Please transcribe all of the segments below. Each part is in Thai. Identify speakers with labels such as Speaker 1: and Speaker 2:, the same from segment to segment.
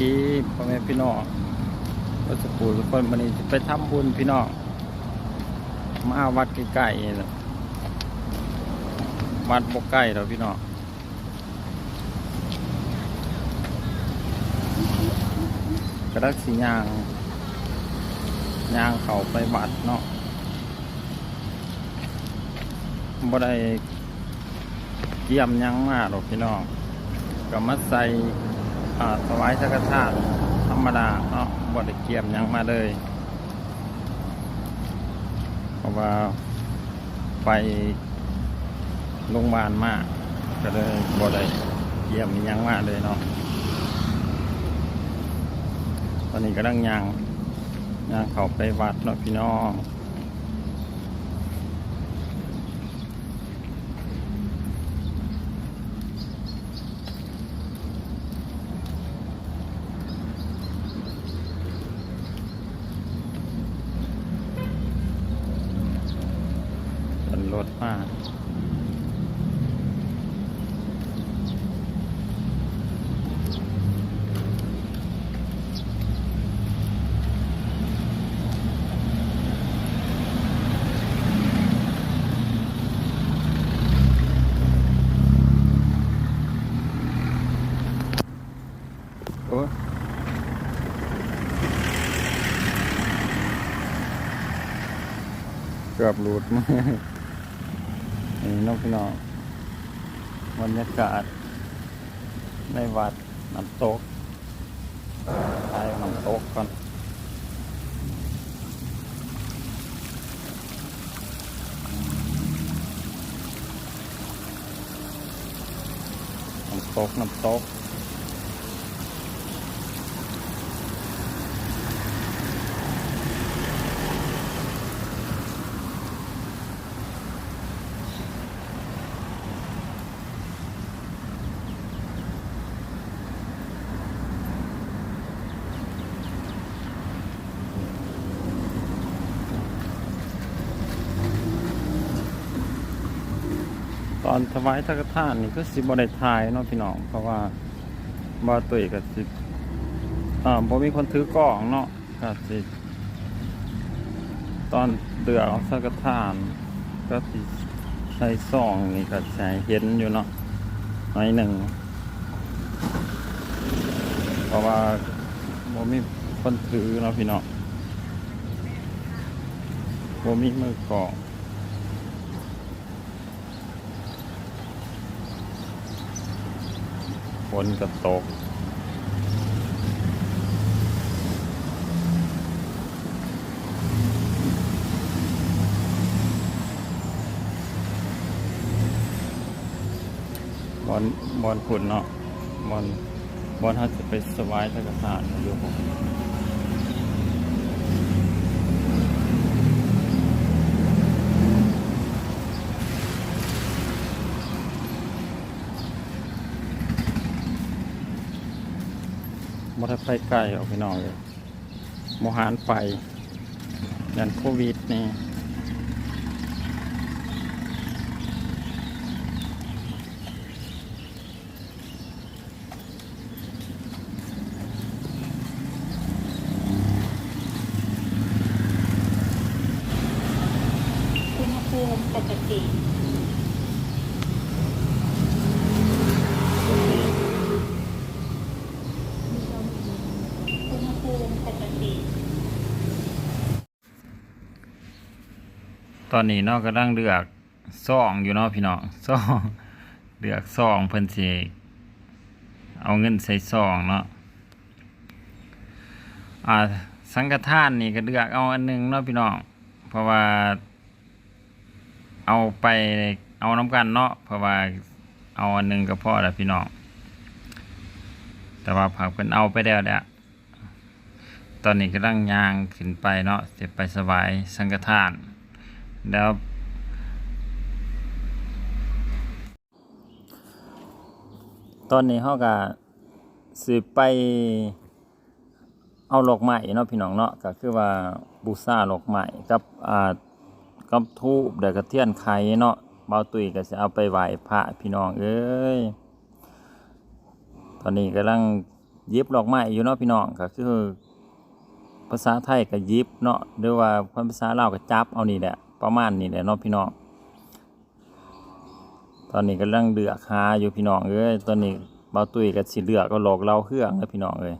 Speaker 1: ดีพ่อแม่พี่น้องก็สปูทุกคนวันนี้จะไปทำบุญพี่น้องมาวัดใกล้ๆวัดบกใกล้เราพี่น้องกระดักสียางยางเขาไปวัดเนาะบ่ได้เกี่ยมยังมากหรอกพี่น้องก็มาใส่ ถวายสังฆทานธรรมดาเนาะบ่ได้เกี่ยมยังมาเลยเพราะว่าไปโรงพยาบาลมากก็เลยบ่ได้เกี่ยมยังมาเลยเนาะตอนนี้ก็ดังยางยางเขาไปวัดเนาะพี่น้อง ถมาก โอ้เกือบหลุดมา นี่น้องพี่น้องบรรยากาศ ในวัดน้ำตกไปน้ำตกกันน้ำตกน้ำตก ตอนถวายสังฆทานนี่ก็สิบ่ได้ทายเนาะพี่น้อง เพราะว่าบ่ตุยก็สิอ่าบ่มีคนถือกล้องเนาะก็สิตอนเดือเอาสังฆทาน ก็สิใส่ซองนี่ก็ใส่เห็นอยู่เนาะหน่อยหนึ่งเพราะว่าบ่มีคนถือเนาะพี่น้องบ่มีมือกล้อง ฝนก็ตก บอลบอลขุนเนาะบอลบอลถ้าจะไปสวายสักทานอยู่ผม มอเตอร์ไซค์ไกลออกพี่น้องเลยมหานไฟยันโควิดนี่
Speaker 2: อุณหภูมิปกติอุณหภูมิปกติ
Speaker 1: ตอนนี้เนาะกำลังเลือกซองอยู่เนาะพี่น้องซองเลือกซองเพิ่นสิเอาเงินใส่ซองเนาะอ่าสังฆทานนี่ก็เลือกเอาอันหนึงเนาะพี่น้องเพราะว่าเอาไปเอาน้ำกันเนาะเพราะว่าเอาอันหนึงก็พอแล้วพี่น้องแต่ว่าผักเพิ่นเอาไปแล้วแหละตอนนี้กำลังยางขึ้นไปเนาะจะไปสวายสังฆทาน แล้วตอนนี้เขาก็สิไปเอาหลอกใหม่เนาะพี่น้องเนาะก็คือว่าบูซาหลอกใหม่กับอ่ากับทูบเดี๋ยวก็เทียนไข่เนาะเบาตุยก็จะเอาไปไหว้พระพี่น้องเอ้ยตอนนี้กำลังยิบดอกไม้อยู่เนาะพี่น้องก็คือ ภาษาไทยก็ยิบเนาะหรือว่าภาษาลาวก็จับเอานี่แหละ ประมาณนี้แหละเนาะพี่น้อง ตอนนี้กำลังเดือกหาอยู่พี่น้องเอ้ย ตอนนี้เบาตุ้ยก็สิเลือกก็หลอกเราเครื่องแล้วพี่น้องเอ้ย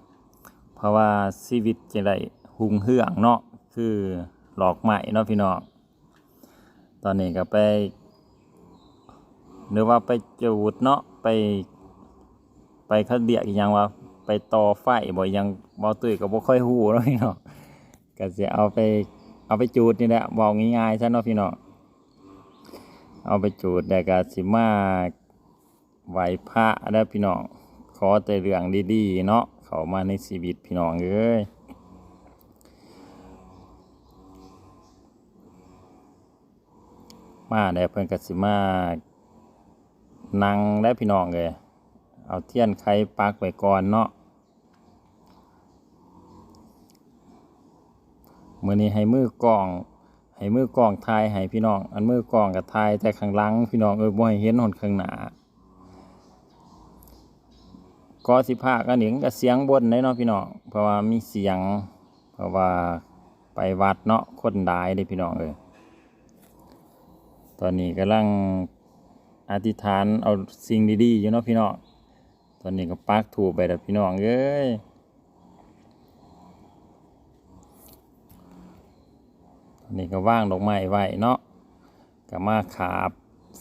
Speaker 1: เพราะว่าชีวิตจะได้หุงเฮืองเนาะ คือหลอกใหม่เนาะพี่น้อง ตอนนี้ก็ไปหรือว่าไปจูดเนาะ ไป ไปเขาเดียกอีหยังว่าไปต่อไฟบ่ยังบ่ตุ้ยก็บ่ค่อยฮู้เนาะพี่น้องก็สิเอาไป เอาไปจูดนี่แหละบอกง่ายๆซะเนาะพี่น้องเอาไปจูดแล้ก็สิมาไหวพระเด้พี่น้องขอแต่เรื่องดีๆเนาะเขามาในชีวิตพี่น้องเอ้ยมาแล้เพิ่อนกสิมานั่งได้พี่น้องเลยเอาเทียนไขปักไว้ก่อนเนาะ มื่อนี้ให้มือกล้อง ให้มือกล้องทายให้พี่น้อง อันมือกล้องกับทายแต่ข้างหลังพี่น้องเออบ่ให้เห็นหนข้างหน้าก็สิพากันหนึ่งกับเสียงบนได้เนาะพี่น้องเพราะว่ามีเสียง เพราะว่าไปวัดเนาะคนดายเลยพี่น้องเลยตอนนี้กำลังอธิษฐานเอาสิ่งดีๆอยู่เนาะพี่น้องตอนนี้ก็ปักถูกไปแล้วพี่น้องเอ้ย ตอ นี่ก็ว่างดอกไม้ไว้เนาะก็มาขาบ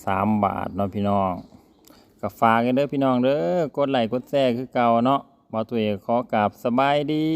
Speaker 1: สามบาทเนาะพี่น้องก็ฝากกันเด้อพี่น้องเด้อกดไลค์กดแชร์คือเก่าเนาะมาตัวเองขอกราบสบายดี